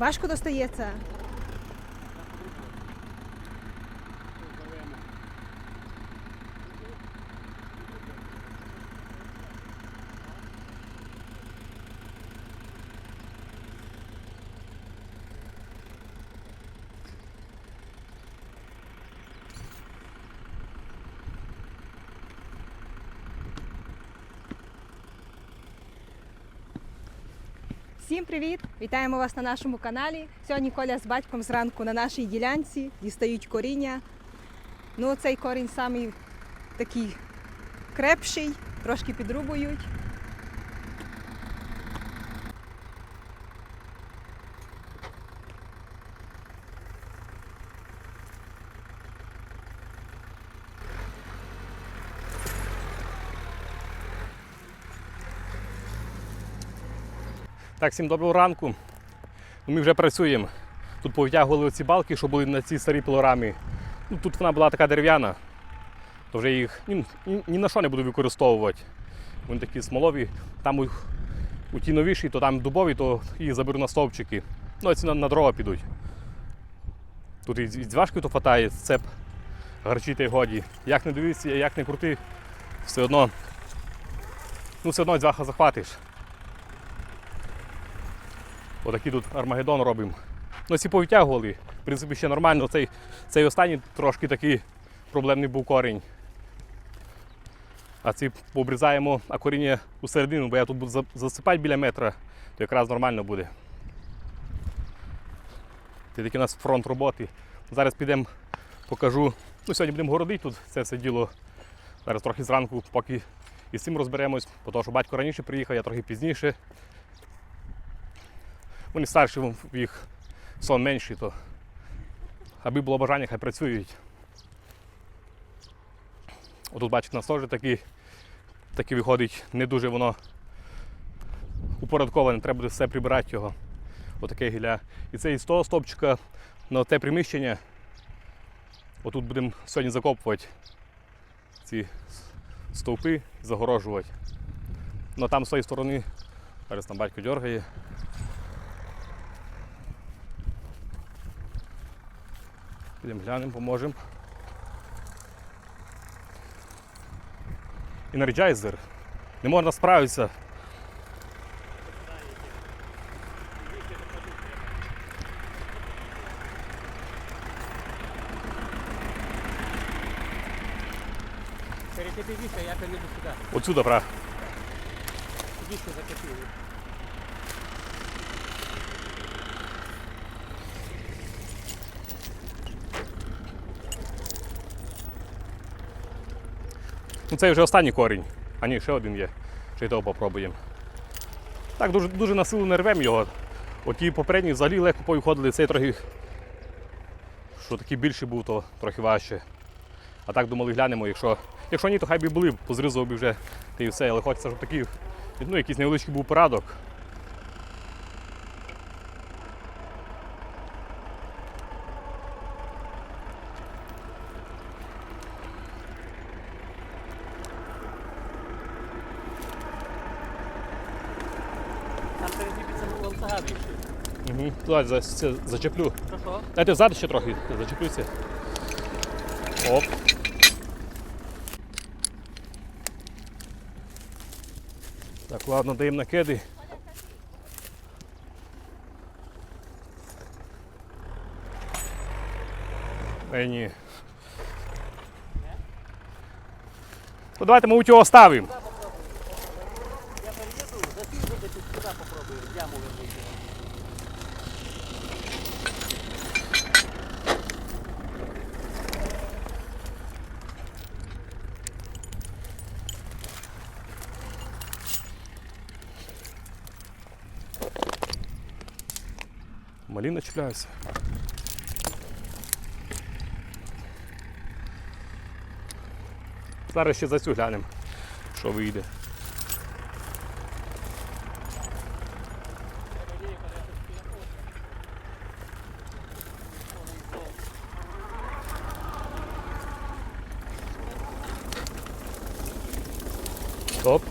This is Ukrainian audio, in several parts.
Важко достається. Всім привіт! Вітаємо вас на нашому каналі. Сьогодні Коля з батьком зранку на нашій ділянці дістають коріння. Ну, цей корінь самий такий крепший, трошки підрубують. Так, всім доброго ранку. Ну, Ми вже працюємо. Тут повитягували ці балки, що були на цій старій пилорамі. Ну, тут вона була така дерев'яна, то вже їх ні, ні, ні на що не буду використовувати. Вони такі смолові. Там у, у ті новіші, то там дубові, то їх заберу на стовпчики. Ну, а ці на, на дрова підуть. Тут і, і зважки то хватає, цеп гарчити годі. Як не дивитися, як не крути, все одно, ну, все одно дзваха захватиш. Отакий тут Армагеддон робимо. Ну, ці повитягували. В принципі, ще нормально. Цей, цей останній трошки такий проблемний був корінь. А ці обрізаємо а коріння у середину, бо я тут буду засипати біля метра, то якраз нормально буде. Це такий у нас фронт роботи. Зараз підемо, покажу. Ну, сьогодні будемо городити тут це все діло. Зараз трохи зранку, поки із цим розберемось, бо тому що батько раніше приїхав, я трохи пізніше. Вони старші, їх сон менший, то аби було бажання, хай працюють. Отут бачите, у нас теж такий, такий виходить, не дуже воно упорядковане, треба буде все прибирати його. Отаке гілля. І це із того стовпчика на те приміщення. Отут будемо сьогодні закопувати ці стовпи, загорожувати. Ну а там з тої сторони, зараз там батько дергає. Підемо глянемо, поможемо. Енерджайзер. Не можна справитися. Перекипи віше, я перейду сюди. Отсюда, бра. Віше закипів. Це вже останній корінь. А ні, ще один є. Ще й того попробуємо. Так, дуже, дуже на силу не рвемо його. Оті попередні взагалі легко повиходили, цей трохи. Що такий більший був, то трохи важче. А так думали, глянемо, якщо. Якщо ні, то хай би були, позризував би вже та і все, але хочеться, щоб такий, ну, якийсь невеличкий був порадок. Там перекипиться волтага більше. Угу. Туди за, це зачеплю. Хорошо. Дайте взад ще трохи, зачеплюся. Оп. Так, ладно, даємо накиди. Ей, ні. То давайте, мабуть, його оставимо. Я переїду, засів буде тут сюди попробую, яму вернути. Маліна. Зараз ще за цю глянемо, що вийде. Стоп.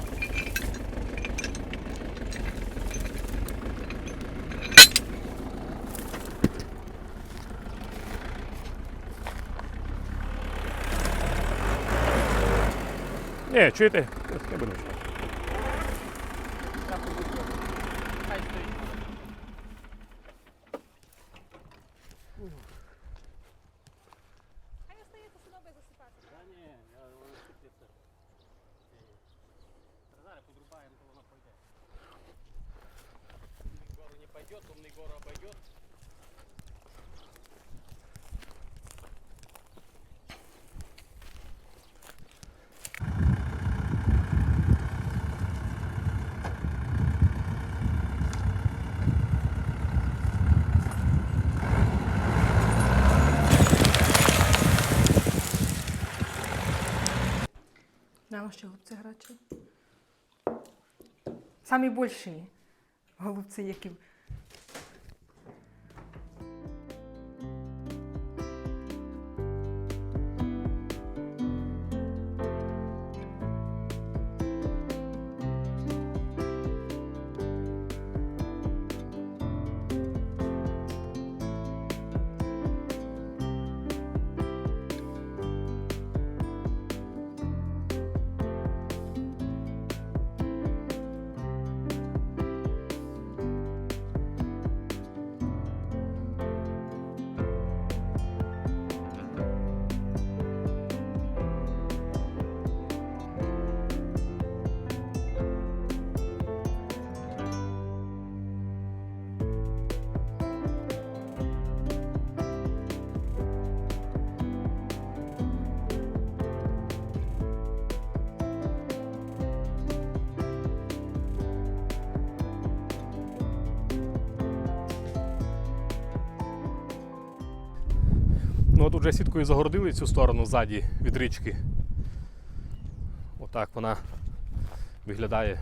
Ні, чуєте? Я будемо. Хай стоїть. Хай остається сюди засипати. Та ні, я воно сипеться. Зараз подрубаємо, то воно пойде. Умный гору не пойдет, умный гору обойдет. Ще голубці грачі. Самі більші голубці, які. Ну от уже сіткою загородили цю сторону ззаді від річки. Отак вона виглядає.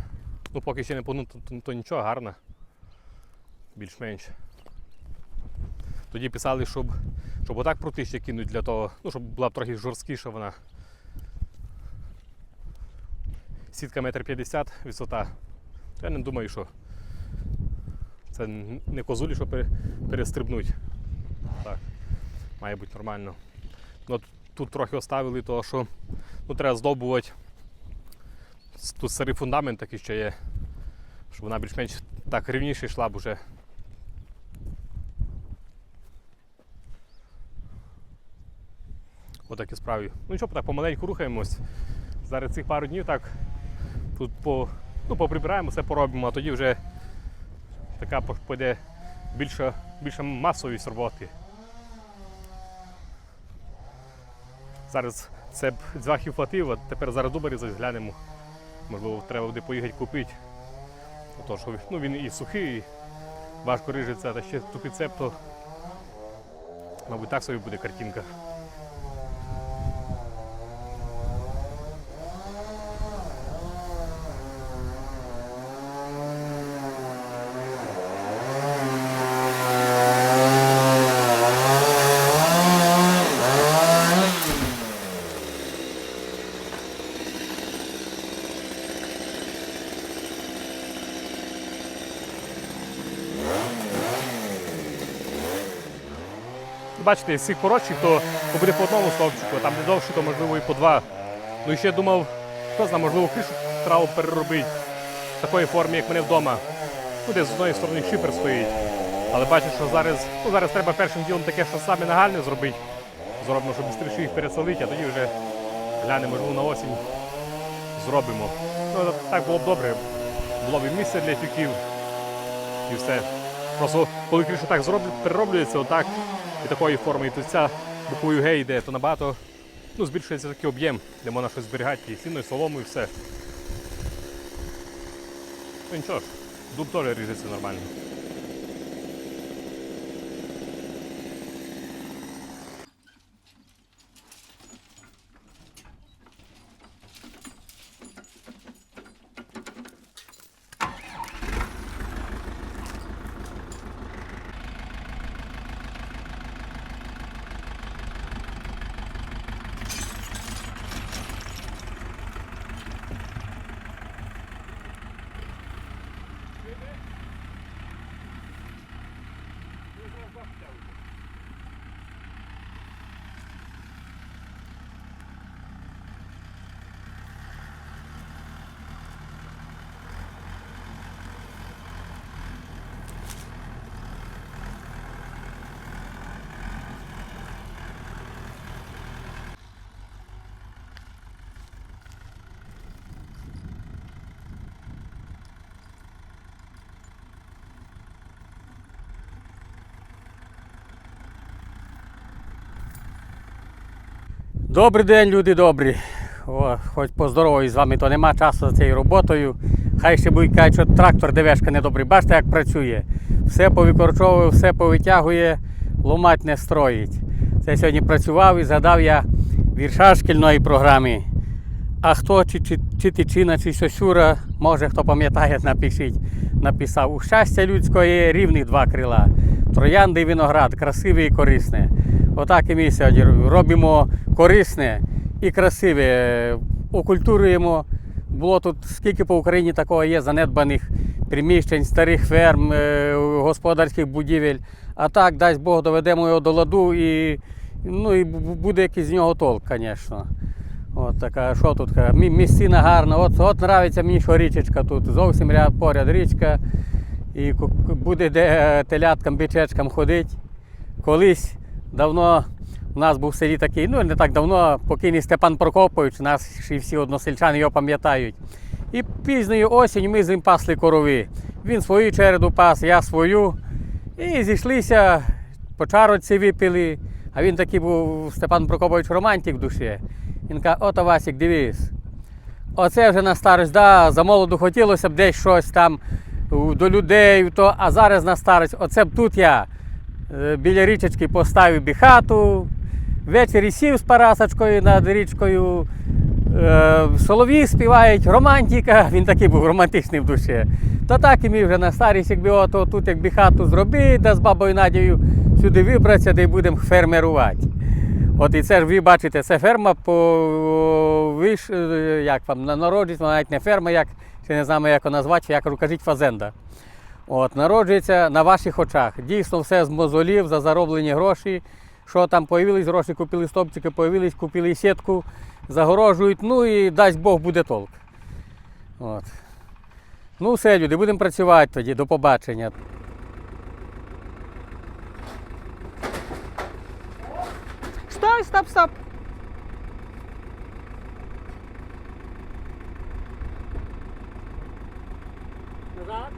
Ну поки ще не по- ну, то, нічого, гарна. Більш-менш. Тоді писали, щоб, щоб отак прути ще кинуть для того, ну, щоб була б трохи жорсткіша вона. Сітка метр п'ятдесят висота. Я не думаю, що це не козулі, що перестрибнуть. Має бути нормально. Ну, тут трохи оставили того, що ну, треба здобувати. Тут старий фундамент такий ще є, щоб вона більш-менш так рівніше йшла б уже. Отакі справи. Ну нічого, так помаленьку рухаємось. Зараз цих пару днів так тут по, ну, поприбираємо, все поробимо, а тоді вже така пойде більша, більша масовість роботи. Зараз це б дзвахів хватило, а тепер зараз добре, глянемо. Можливо, треба буде поїхати купити. Ото, ну, він і сухий, і важко рижиться, та ще тупі цепто, мабуть так собі буде картинка. Бачите, всі коротші, то, то буде по одному стовпчику, там де довше, то можливо і по два. Ну і ще думав, хто знає, можливо, кришу треба переробити в такої формі, як мене вдома. Ну, де з одної сторони шипер стоїть. Але бачу, що зараз, ну, зараз треба першим ділом таке, що саме нагальне зробити. Зробимо, щоб швидше їх переселити, а тоді вже глянемо, можливо, на осінь зробимо. Ну, так було б добре. Було б і місце для тюків і все. Просто коли криша так зроблю, перероблюється отак і такої форми, і то ця буквою Г йде, то набагато ну, збільшується такий об'єм, де можна щось зберігати, і сіно, солому, і все. Ну нічого ж, дуб теж ріжеться нормально. Добрий день, люди добрі. О, хоч поздоровую з вами, то нема часу за цією роботою. Хай ще будуть кажуть, що трактор ДВшка недобрий. Бачите, як працює. Все повикорчовує, все повитягує, ломать не строїть. Це сьогодні працював і згадав я вірша шкільної програми. А хто, чи, чи, чи Тичина, чи Сосюра, може хто пам'ятає, напишіть. Написав, у щастя людського є рівних два крила. Троянди і виноград, красиве і корисне. Отак і ми сьогодні робимо корисне і красиве. Окультурюємо. Було тут скільки по Україні такого є занедбаних приміщень, старих ферм, е, господарських будівель. А так, дасть Бог, доведемо його до ладу і, ну, і буде якийсь з нього толк, звісно. От така, що тут? Місцина гарна. От, от нравиться мені, що річечка тут. Зовсім ряд, поряд річка. І буде де е, теляткам, бичечкам ходити. Колись давно у нас був в селі такий, ну не так давно, покійний Степан Прокопович, нас ще всі односельчани його пам'ятають. І пізньою осінь ми з ним пасли корови. Він свою череду пас, я свою. І зійшлися, по чарочці випили. А він такий був Степан Прокопович романтик в душі. Він каже, ото Васік, дивись. Оце вже на старость, да, за молоду хотілося б десь щось там до людей, то, а зараз на старость, оце б тут я біля річечки поставив би хату, ввечері сів з парасочкою над річкою. Е, солов'ї співають, романтика, він такий був романтичний в душі. То так і ми вже на старість, якби ото тут якби хату зробити, да з бабою Надією сюди вибратися, де й будемо фермерувати. От і це ж ви бачите, це ферма по виш, е, як вам на- народжується, вона навіть не ферма, як ще не знаю, як вона назвати, я кажу, фазенда. От, народжується на ваших очах. Дійсно, все з мозолів за зароблені гроші. Що там появились гроші, купили стопчики, появились, купили сітку, загорожують, ну і дасть Бог буде толк. От. Ну, все, люди, будемо працювати тоді. До побачення. Стой, стоп, стоп. Назад.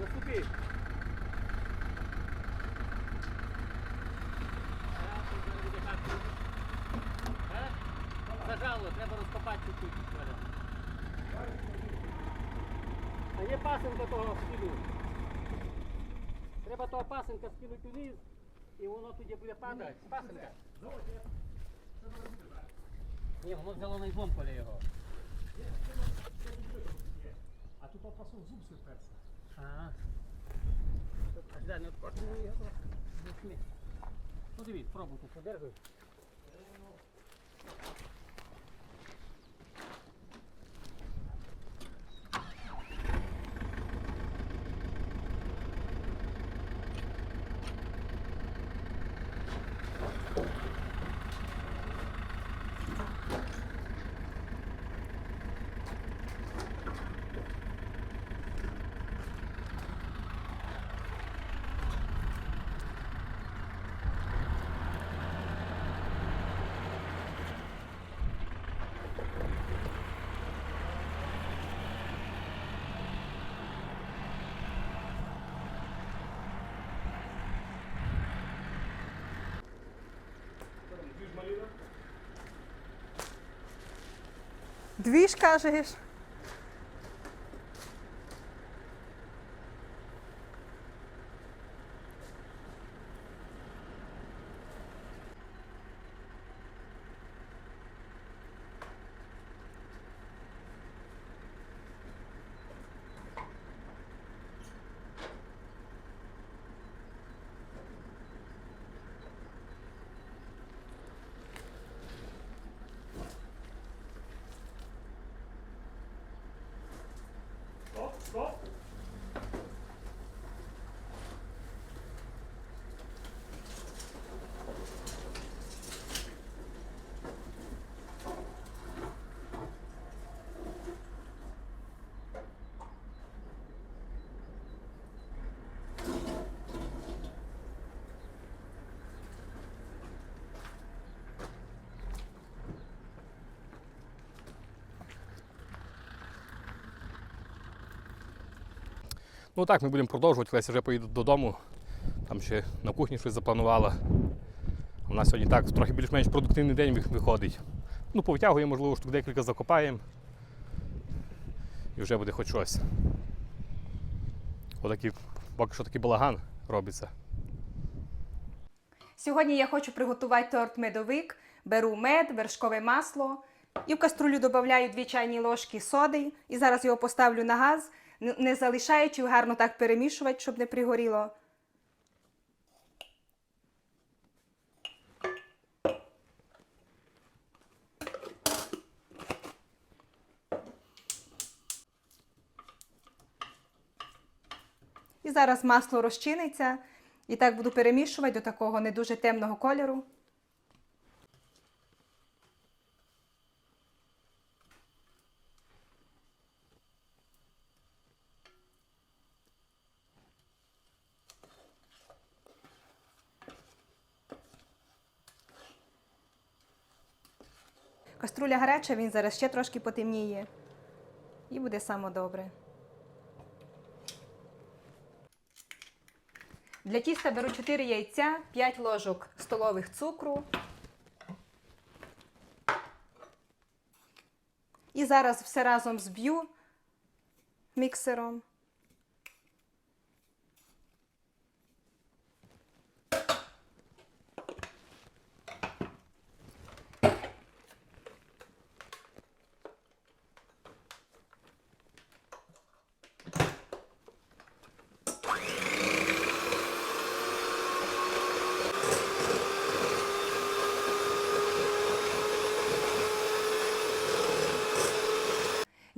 Наступи. Зажало, треба розкопати чуть-чуть. А є пасенка того скину. Треба того пасенка скинути вниз, і воно тоді буде падати. Пасенка. Ні, воно взяло на ізлом поле його. А тут опасов зуб сиперся. Ага. Аж да, не откотимо його. Ну дивись, пробуй тут, подержуй. Дві ж. Scott? Ну так, ми будемо продовжувати. Леся вже поїде додому. Там ще на кухні щось запланувала. У нас сьогодні так трохи більш-менш продуктивний день виходить. Ну, повтягуємо, можливо, штук декілька закопаємо. І вже буде хоч щось. Отакий, поки що такий балаган робиться. Сьогодні я хочу приготувати торт медовик. Беру мед, вершкове масло і в каструлю додаю 2 чайні ложки соди. І зараз його поставлю на газ, не залишаючи гарно так перемішувати, щоб не пригоріло. І зараз масло розчиниться. І так буду перемішувати до такого не дуже темного кольору. Каструля гаряча, він зараз ще трошки потемніє. І буде само добре. Для тіста беру 4 яйця, 5 ложок столових цукру. І зараз все разом зб'ю міксером.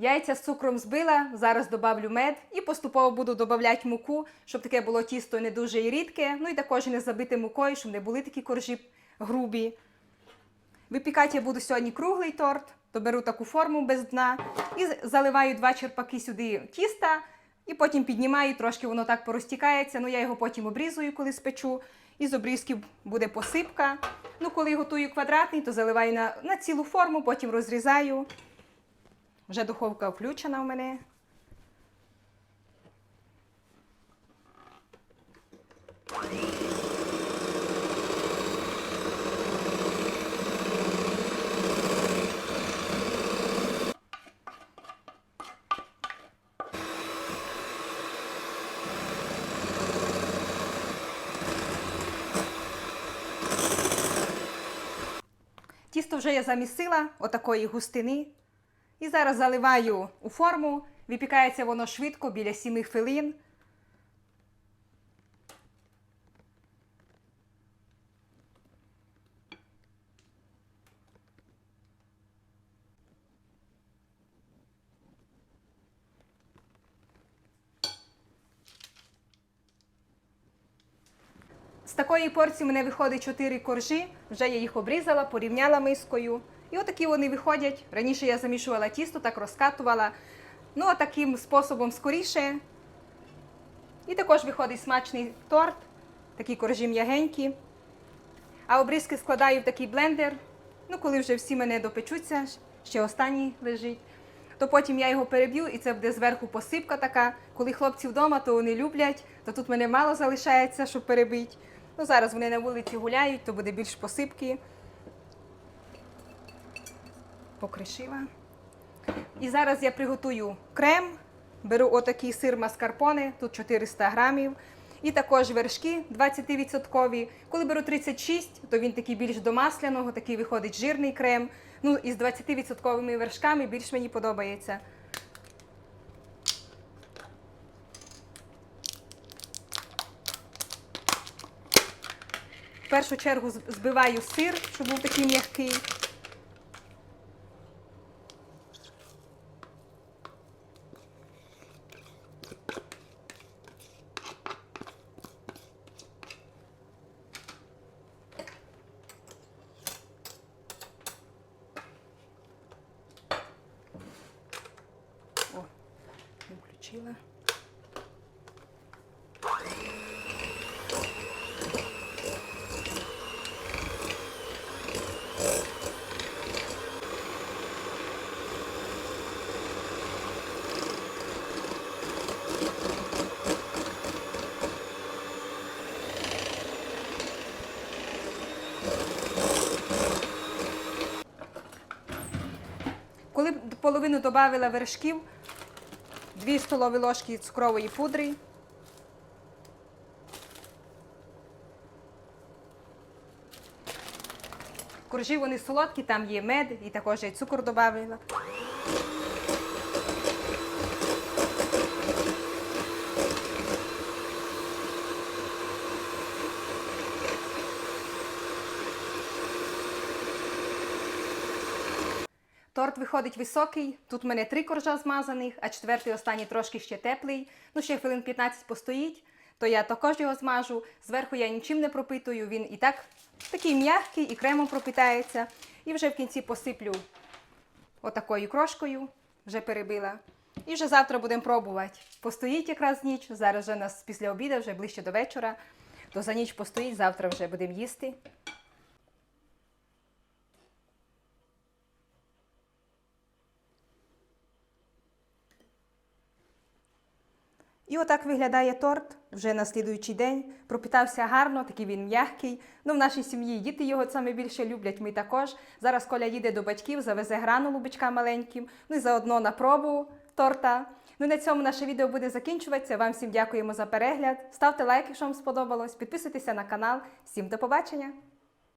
Яйця з цукром збила, зараз добавлю мед і поступово буду додавати муку, щоб таке було тісто не дуже і рідке. Ну і також не забити мукою, щоб не були такі коржі грубі. Випікати я буду сьогодні круглий торт, то беру таку форму без дна і заливаю два черпаки сюди тіста, і потім піднімаю, трошки воно так порозтікається. Ну я його потім обрізую, коли спечу. І з обрізків буде посипка. Ну, коли готую квадратний, то заливаю на, на цілу форму, потім розрізаю. Вже духовка включена в мене. Тісто вже я замісила отакої густини. І зараз заливаю у форму. Випікається воно швидко, біля 7 хвилин. З такої порції мене виходить 4 коржі. Вже я їх обрізала, порівняла мискою. І отакі вони виходять. Раніше я замішувала тісто, так розкатувала. Ну, а таким способом скоріше. І також виходить смачний торт, такі коржі м'ягенькі. А обрізки складаю в такий блендер. Ну, коли вже всі мене допечуться, ще останній лежить. То потім я його переб'ю і це буде зверху посипка така. Коли хлопці вдома, то вони люблять, то тут мене мало залишається, щоб перебити. Ну, зараз вони на вулиці гуляють, то буде більш посипки. Покришила. І зараз я приготую крем. Беру отакий сир маскарпоне, тут 400 грамів. І також вершки 20%. Коли беру 36, то він такий більш до масляного, такий виходить жирний крем. Ну, із 20% вершками більш мені подобається. В першу чергу збиваю сир, щоб був такий м'який. О, не включила. Коли половину додавила вершків, 2 столові ложки цукрової пудри. Коржі вони солодкі, там є мед і також я цукор додавила. Торт виходить високий. Тут в мене три коржа змазаних, а четвертий останній трошки ще теплий. Ну, ще хвилин 15 постоїть, то я також його змажу. Зверху я нічим не пропитую, він і так такий м'який і кремом пропитається. І вже в кінці посиплю отакою крошкою, вже перебила. І вже завтра будемо пробувати. Постоїть якраз ніч. Зараз вже нас після обіду, вже ближче до вечора. То за ніч постоїть, завтра вже будемо їсти. І отак виглядає торт вже на слідуючий день. Пропитався гарно, такий він м'який. Ну, в нашій сім'ї діти його саме більше люблять, ми також. Зараз Коля їде до батьків, завезе гранулу бичка маленьким, ну і заодно на пробу торта. Ну на цьому наше відео буде закінчуватися. Вам всім дякуємо за перегляд. Ставте лайк, якщо вам сподобалось. Підписуйтеся на канал. Всім до побачення!